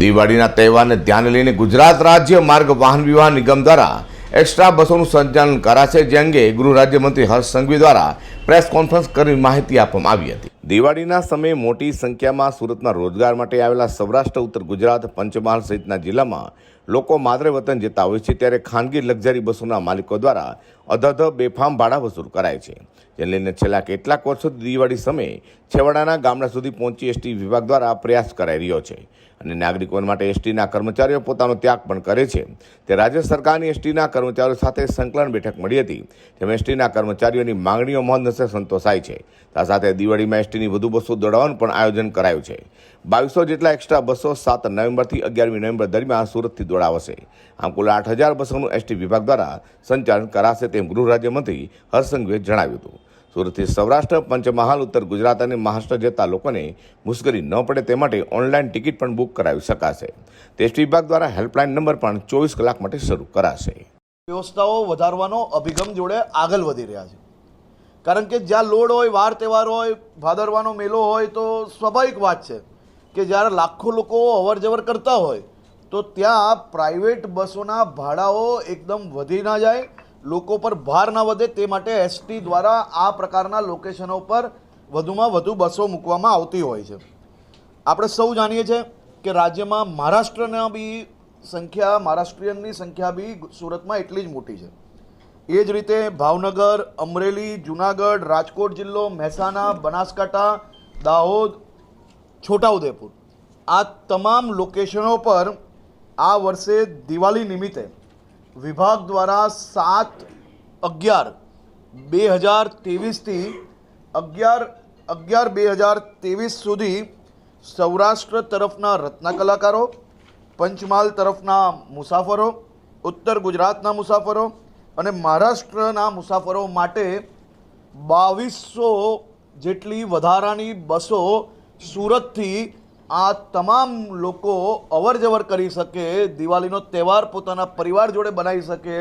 દિવાળીના તહેવારને ધ્યાને લઈને ગુજરાત રાજ્ય માર્ગ વાહન વ્યવહાર નિગમ દ્વારા એક્સ્ટ્રા બસોનું સંચાલન કરાશે, જે અંગે ગૃહ રાજ્યમંત્રી હર્ષ સંઘવી દ્વારા પ્રેસ કોન્ફરન્સ કરી માહિતી આપવામાં આવી હતી. દિવાળીના સમયે મોટી સંખ્યામાં સુરતના રોજગાર માટે આવેલા સૌરાષ્ટ્ર, ઉત્તર ગુજરાત, પંચમહાલ સહિતના જિલ્લામાં લોકો માદરે વતન જતા હોય છે, ત્યારે ખાનગી લક્ઝરી બસોના માલિકો દ્વારા અધધ બેફામ ભાડા વસૂલ કરાય છે. જેને લઈને છેલ્લા કેટલાક વર્ષોથી દિવાળી સમયે છેવાડાના ગામડા સુધી પહોંચી એસટી વિભાગ દ્વારા પ્રયાસ કરાઈ રહ્યો છે. અને નાગરિકો માટે એસટીના કર્મચારીઓ પોતાનો ત્યાગ પણ કરે છે. તે રાજ્ય સરકારની એસટીના કર્મચારીઓ સાથે સંકલન બેઠક મળી હતી. જેમાં એસટીના કર્મચારીઓની માંગણીઓ મહદઅંશે સંતોષાય છે. આ સાથે દિવાળીમાં એસટીની વધુ બસો દોડાવવાનું પણ આયોજન કરાયું છે. બાવીસો જેટલા એક્સ્ટ્રા બસો સાત નવેમ્બરથી અગિયારમી નવેમ્બર દરમિયાન સુરતથી દોડાવશે. આમ કુલ આઠ હજાર બસોનું એસટી વિભાગ દ્વારા સંચાલન કરાશે તેમ ગૃહ રાજ્યમંત્રી હર્ષસંઘવીએ જણાવ્યું હતું. સુરતથી સૌરાષ્ટ્ર, પંચમહાલ, ઉત્તર ગુજરાત અને મહારાષ્ટ્ર જતા લોકોને મુશ્કેલી ન પડે તે માટે ઓનલાઈન ટિકિટ પણ બુક કરાવી શકાશે. ટેસ્ટ વિભાગ દ્વારા હેલ્પલાઇન નંબર પણ ચોવીસ કલાક માટે શરૂ કરાશે. વ્યવસ્થાઓ વધારવાનો અભિગમ જોડે આગળ વધી રહ્યા છે. કારણ કે જ્યાં લોડ હોય, વાર તહેવાર હોય, ભાદરવાનો મેલો હોય, તો સ્વાભાવિક વાત છે કે જ્યારે લાખો લોકો અવર જવર કરતા હોય, તો ત્યાં પ્રાઇવેટ બસોના ભાડાઓ એકદમ વધી ના જાય લોકો પર ભાર ના વધે તે માટે એસટી દ્વારા આ પ્રકારના લોકેશનો પર વધુમાં વધુ બસો મૂકવામાં આવતી હોય છે. આપણે સૌ જાણીએ છીએ કે રાજ્યમાં મહારાષ્ટ્રના બી સંખ્યા, મહારાષ્ટ્રીયનની સંખ્યા બી સુરતમાં એટલી જ મોટી છે. એ જ રીતે ભાવનગર, અમરેલી, જુનાગઢ, રાજકોટ જિલ્લો, મહેસાણા, બનાસકાંઠા, દાહોદ, છોટાઉદેપુર. આ તમામ લોકેશનો પર આ વર્ષે દિવાળી નિમિત્તે વિભાગ દ્વારા સાત અગિયાર બે હજાર ત્રેવીસથી અગિયાર અગિયાર બે હજાર ત્રેવીસ સુધી સૌરાષ્ટ્ર તરફના રત્ન કલાકારો, પંચમહાલ તરફના મુસાફરો, ઉત્તર ગુજરાતના મુસાફરો અને મહારાષ્ટ્રના મુસાફરો માટે બાવીસો જેટલી વધારાની બસો સુરતથી આ તમામ લોકો અવર જવર કરી શકે, દિવાળીનો તહેવાર પોતાના પરિવાર જોડે બનાવી શકે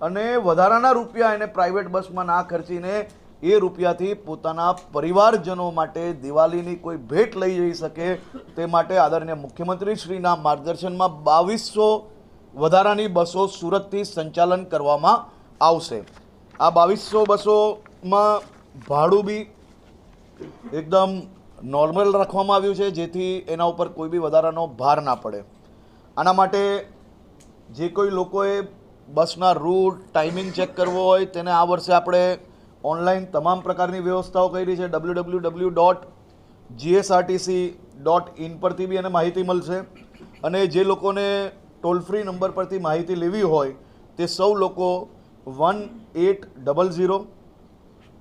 અને વધારાના રૂપિયા એને પ્રાઇવેટ બસમાં ના ખર્ચીને એ રૂપિયાથી પોતાના પરિવારજનો માટે દિવાળીની કોઈ ભેટ લઈ જઈ શકે. તે માટે આદરણીય મુખ્યમંત્રી શ્રીના માર્ગદર્શનમાં બાવીસો વધારાની બસો સુરતથી સંચાલન કરવામાં આવશે. આ બાવીસો બસોમાં ભાડું બી એકદમ નોર્મલ રાખવામાં આવ્યું છે, જેથી એના ઉપર કોઈ બી વધારાનો ભાર ના પડે. આના માટે જે કોઈ લોકોએ બસના રૂટ, ટાઈમિંગ ચેક કરવો હોય, તેને આ વર્ષે આપણે ઓનલાઈન તમામ પ્રકારની વ્યવસ્થાઓ કરી છે W W W dot GSRTC dot in પરથી બી એને માહિતી મળશે. અને જે લોકોને ટોલ ફ્રી નંબર પરથી માહિતી લેવી હોય, તે સૌ લોકો one eight double zero,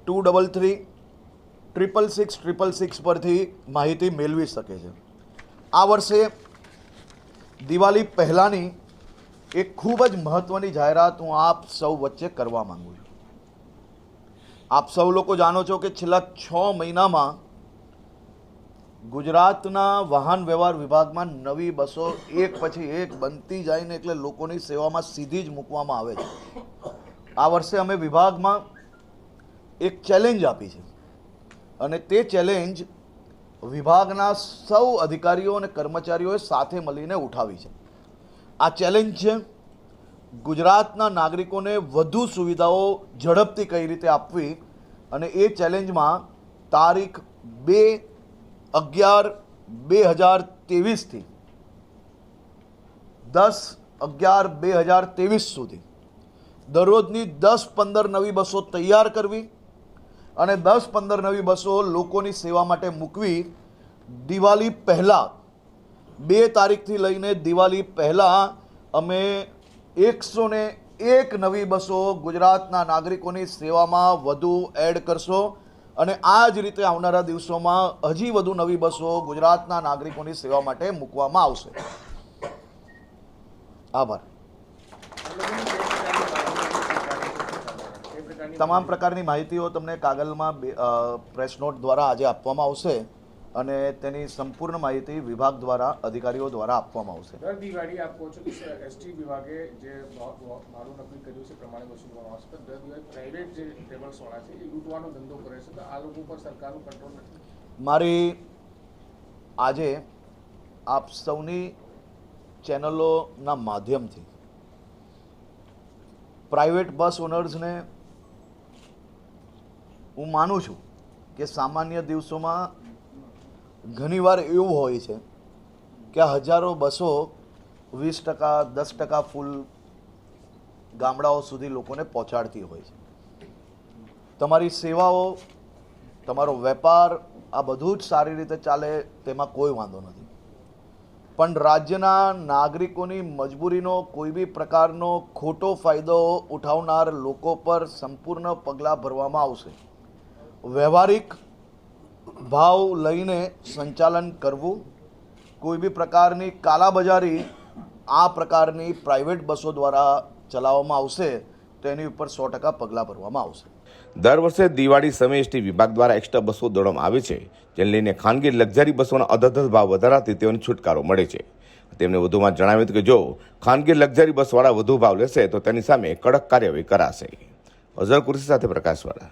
two double three triple six triple six પરથી માહિતી મેળવી શકે છે. આ વર્ષે દિવાળી પહેલાંની એક ખૂબ જ મહત્ત્વની જાહેરાત હું આપ સૌ વચ્ચે કરવા માગું છું. આપ સૌ લોકો જાણો છો કે છેલ્લા છ મહિનામાં ગુજરાતના વાહન વ્યવહાર વિભાગમાં નવી બસો એક પછી એક બનતી જાય એટલે લોકોની સેવામાં સીધી જ મૂકવામાં આવે છે. આ વર્ષે અમે વિભાગમાં એક ચેલેન્જ આપી છે. અને તે ચેલેન્જ વિભાગના સૌ અધિકારીઓ અને કર્મચારીઓએ સાથે મળીને ઉઠાવી છે. આ ચેલેન્જ છે, ગુજરાતના નાગરિકોને વધુ સુવિધાઓ ઝડપથી કઈ રીતે આપવી અને એ ચેલેન્જમાં તારીખ બે અગિયાર બે હજાર ત્રેવીસથી દસ અગિયાર બે હજાર ત્રેવીસ સુધી દરરોજની દસ પંદર નવી બસો તૈયાર કરવી અને દસ પંદર નવી બસો લોકોની સેવા માટે મૂકવી દિવાળી પહેલાં, બે તારીખથી લઈને દિવાળી પહેલાં અમે એકસો ને એક નવી બસો ગુજરાતના નાગરિકોની સેવામાં વધુ એડ કરશો અને આ જ રીતે આવનારા દિવસોમાં હજી વધુ નવી બસો ગુજરાતના નાગરિકોની સેવા માટે મૂકવામાં આવશે. આભાર. તમામ પ્રકારની માહિતીઓ તમને કાગળમાં પ્રેસ નોટ દ્વારા આજે આપવામાં આવશે અને તેની સંપૂર્ણ માહિતી વિભાગ દ્વારા અધિકારીઓ દ્વારા આપવામાં આવશે. દર દિવાળી આપ કહો છો કે એસટી વિભાગે જે મારું નક્કી કર્યું છે પ્રમાણે વસૂલવામાં આવશે પણ દર દિવાળી પ્રાઇવેટ જે ટ્રેવલ્સવાળા છે એ લૂંટવાનો ધંધો કરે છે તો આ લોકો પર સરકારનું કંટ્રોલ નથી. મારી આજે આપ સૌની ચેનલોના માધ્યમથી પ્રાઇવેટ બસ ઓનર્સને હું માનું છું કે સામાન્ય દિવસોમાં ઘણીવાર એવું હોય છે કે હજારો, બસો, વીસ ટકા, દસ ટકા ફૂલ ગામડાઓ સુધી લોકોને પહોંચાડતી હોય છે. તમારી સેવાઓ, તમારો વેપાર, આ બધું જ સારી રીતે ચાલે તેમાં કોઈ વાંધો નથી. પણ રાજ્યના નાગરિકોની મજબૂરીનો કોઈ બી પ્રકારનો ખોટો ફાયદો ઉઠાવનાર લોકો પર સંપૂર્ણ પગલાં ભરવામાં આવશે. વ્યવહારિક ભાવ લઈને સંચાલન કરવું, કોઈ બી પ્રકારની કાલાબજારી આ પ્રકારની પ્રાઇવેટ બસો દ્વારા ચલાવવામાં આવશે, તો એની ઉપર સો ટકા પગલાં ભરવામાં આવશે. દર વર્ષે દિવાળી સમયે એસટી વિભાગ દ્વારા એક્સ્ટ્રા બસો દોડવામાં આવે છે, જેને લઈને ખાનગી લક્ઝરી બસોના અધધ ભાવ વધારાથી તેઓને છુટકારો મળે છે. તેમણે વધુમાં જણાવ્યું હતું કે જો ખાનગી લક્ઝરી બસવાળા વધુ ભાવ લેશે, તો તેની સામે કડક કાર્યવાહી કરાશે. અઝર કુર્સી સાથે પ્રકાશવાળા.